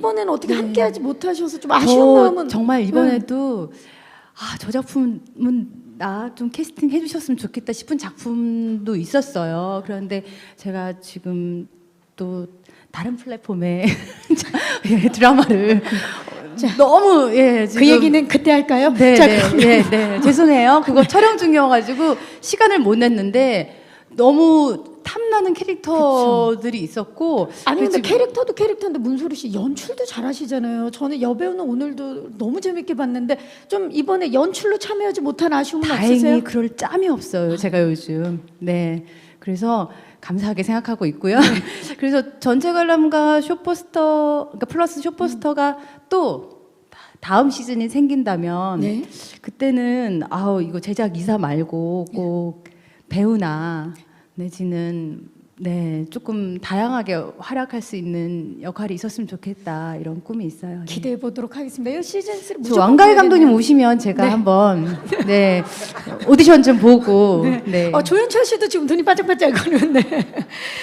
이번에는 어떻게 네. 함께하지 못하셔서 좀 아쉬운 저 마음은 정말 이번에도 아, 저 작품은 나 좀 캐스팅 해주셨으면 좋겠다 싶은 작품도 있었어요. 그런데 제가 지금 또 다른 플랫폼에 예, 드라마를 너무 예 지금 그 얘기는 그때 할까요? 네, 자, 네, 그러면 네, 네. 죄송해요. 그거 촬영 중이어가지고 시간을 못 냈는데 너무 탐나는 캐릭터들이 있었고 아니 근데 캐릭터도 캐릭터인데 문소리 씨 연출도 잘하시잖아요. 저는 여배우는 오늘도 너무 재밌게 봤는데 좀 이번에 연출로 참여하지 못한 아쉬움은 다행히 없으세요? 그럴 짬이 없어요. 제가 요즘 네 그래서 감사하게 생각하고 있고요. 네. 그래서 전체 관람가 쇼포스터 그러니까 플러스 쇼포스터가 또 다음 시즌이 생긴다면 네. 그때는 아우 이거 제작 이사 말고 꼭 배우나 내지는 네 조금 다양하게 활약할 수 있는 역할이 있었으면 좋겠다 이런 꿈이 있어요. 네. 기대해 보도록 하겠습니다. 이 시즌 3 저 왕가희. 감독님 오시면 제가 네. 한번 네 오디션 좀 보고 네. 어, 조현철 씨도 지금 눈이 반짝반짝 거리는데